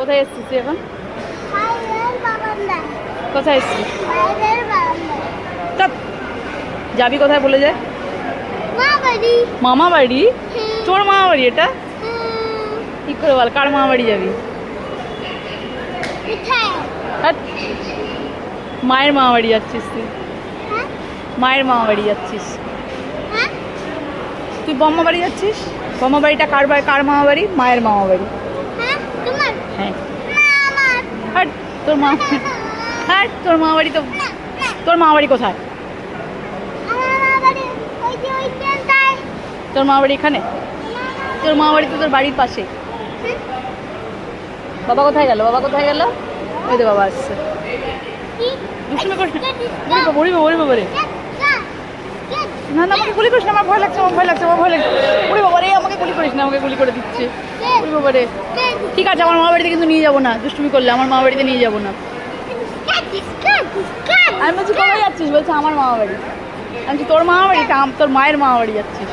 কোথায় এসছিস তুই এখন? কোথায় এসছিস যাবি কোথায় বলে যায় মামা বাড়ি তোর মামা বাড়ি এটা? হুম, কি করে বল কার মামা বাড়ি যাবি মায়ের মামা বাড়ি যাচ্ছিস তুই? মায়ের মামা বাড়ি যাচ্ছিস? তুই বম্মা বাড়ি যাচ্ছিস? বম্মা বাড়িটা কার কার মামা বাড়ি মায়ের মামা বাড়ি হ্যাঁ তোমার হ্যাঁ না আমার হাট তোর মা হাট তোর মামা বাড়ি তো তোর মামা বাড়ি কোথায়? আমার মা বাড়ি তোর এখানে? তোর মামা বাড়ি তো তোর বাড়ির পাশে। বাবা কোথায় গেল? বাবা কোথায় গেল? ওই তো বাবা আসছে। না। না, আমাকে গুলি করিস না, আমার ভয় লাগছে, আমার ভয় লাগছে, আমার ভয় লাগছে। রে, আমাকে গুলি করিস না, আমাকে গুলি করে দিচ্ছে। ঠিক আছে, আমার মামা বাড়িতে কিন্তু নিয়ে যাব না, দুষ্টুমি করলে আমার মামা বাড়িতে নিয়ে যাব না। আমি বলছি, কোথায় যাচ্ছিস? বলছে, আমার মামা বাড়ি। আমি তোর মামা বাড়ি? তোর মায়ের মামা বাড়ি যাচ্ছিস।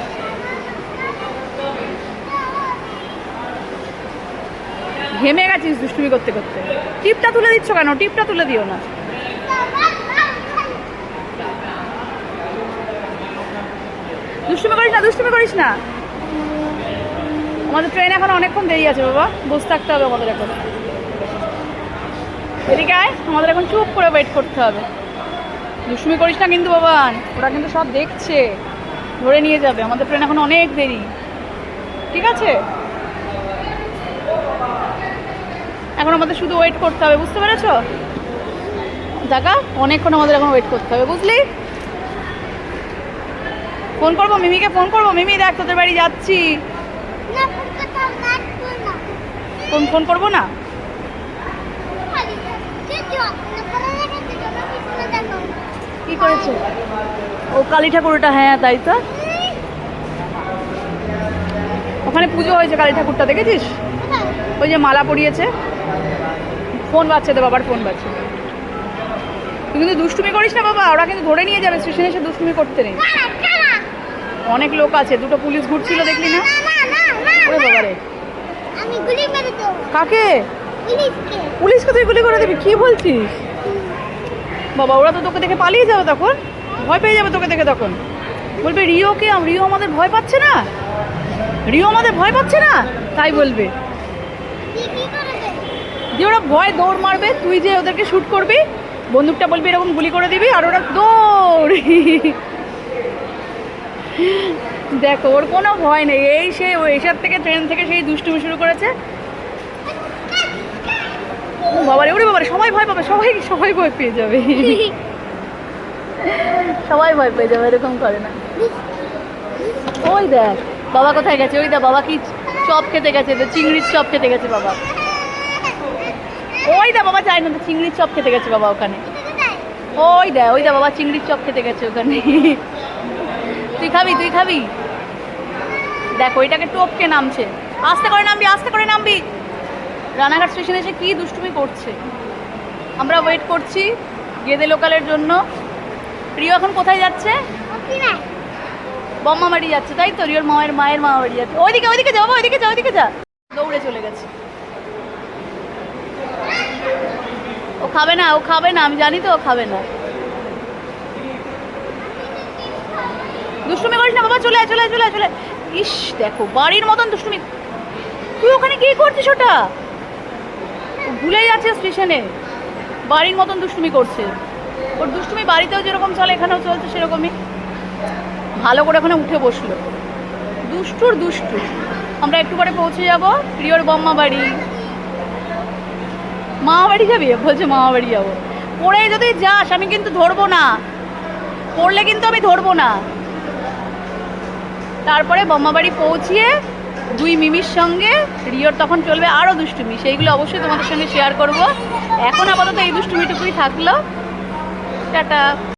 ঘেমে গেছিস দুষ্টুমি করতে করতে। টিপটা তুলে দিচ্ছ কেন? টিপটা তুলে দিও না। দুষ্টুমি করিস না, দুষ্টুমি করিস না। আমাদের ট্রেন এখন অনেকক্ষণ দেরি আছে বাবা বসে থাকতে হবে আমাদের এখন। এদিকে আয়, আমাদের এখন চুপ করে ওয়েট করতে হবে। দুষ্টুমি করিস না কিন্তু বাবা, ওরা কিন্তু সব দেখছে। ধরে নিয়ে যাবে, আমাদের ট্রেন এখন অনেক দেরি। ঠিক আছে? এখন আমাদের শুধু ওয়েট করতে হবে, বুঝতে পেরেছ? দেখা অনেকক্ষণ আমাদের এখন ওয়েট করতে হবে, বুঝলি? ফোন করব মিমিকে, ফোন করব, মিমি দেখ তোদের বাড়ি যাচ্ছি। না, কোথাও কাটবো না। ফোন করব না? কে করেছে? ও কালী ঠাকুরটা হ্যাঁ তাই তো? ওখানে পুজো হয়েছে কালী ঠাকুরটা দেখেছিস? ওই যে মালা পরিয়েছে। ফোন বাজছে তো বাবার ফোন বাজছে। তুই কিন্তু দুষ্টুমি করিস না বাবা ওরা কিন্তু ধরে নিয়ে যাবে স্টেশনে এসে দুষ্টুমি করতে নেই? অনেক লোক আছে দুটো পুলিশ ঘুরছিল দেখলি না? না, না, না, না, ওরে না। বাবা রে আমি গুলি মেরে দেবো। কাকে? পুলিশকে। পুলিশকে তুই গুলি করে দিবি? কি বলছিস? বাবা ওরা তো তোকে দেখে পালিয়ে যাবে তখন। ভয় পেয়ে যাবে তোকে দেখে তখন। বলবে রিওকে রিও আমাদের ভয় পাচ্ছে না? রিও আমাদের ভয় পাচ্ছে না? তাই বলবে। যে ওরা ভয় দৌড় মারবে তুই যে ওদেরকে শ্যুট করবি বন্দুকটা বলবি এরকম গুলি করে দিবি আর ওরা দৌড়। দেখো, ওর কোনো ভয় নেই। এই সে ও এসার থেকে ট্রেন থেকে সেই দুষ্টুমি শুরু করেছে। বাবারে, ওরে বাবারে, সবাই ভয় পাবে, সবাই সবাই ভয় পেয়ে যাবে। সবাই ভয় পেয়ে যাবে, এরকম করে না। ওই দেখ, বাবা কোথায় গেছে? ওই দেখ, বাবা কি চপ খেতে গেছে চিংড়ির চপ খেতে গেছে বাবা। ওই দা বাবা চাই না তো চিংড়ির চপ খেতে গেছে বাবা ওখানে। ওই দা ওই দা বাবা চিংড়ির চপ খেতে গেছে ওখানে। তুই খাবি তুই খাবি। দেখ ওইটাকে টপকে নামছে। আস্তে করে নামবি আস্তে করে নামবি। রানাঘাট স্টেশনে এসে কি দুষ্টুমি করছে? আমরা ওয়েট করছি গেদে লোকালের জন্য। প্রিয় এখন কোথায় যাচ্ছে? বম্মা বাড়ি যাচ্ছে তাই তো? রিওর মায়ের মায়ের মা বাড়ি যাচ্ছে। ওইদিকে ওইদিকে যাব ওইদিকে যা ওইদিকে যা। দৌড়ে চলে গেছে। ও খাবে না ও খাবে না আমি জানি তো ও খাবে না। দুষ্টুমি করিস না বাবা, চলে চলে চলে চলে ইস, দেখো, বাড়ির মতন দুষ্টুমি। তুই ওখানে কি করছিস ওটা? ভুলে যাচ্ছে স্টেশনে বাড়ির মতন দুষ্টুমি করছে। ওর দুষ্টুমি বাড়িতেও যেরকম চলে, এখানেও চলছে সেরকমই। ভালো করে ওখানে উঠে বসল। দুষ্টুর দুষ্টু। আমরা একটু পরে পৌঁছে যাব প্রিয়র বম্মা বাড়ি। মামা বাড়ি যাবি? বলছে মামা বাড়ি যাব। পড়ে যদি যাস, আমি কিন্তু ধরবো না। পড়লে কিন্তু আমি ধরবো না। তারপরে বোম্মাবাড়ি পৌঁছিয়ে দুই মিমির সঙ্গে রিওর তখন চলবে আরও দুষ্টুমি। সেইগুলো অবশ্যই তোমাদের সঙ্গে শেয়ার করব। এখন আপাতত এই দুষ্টুমিটুকুই থাকল। টাটা।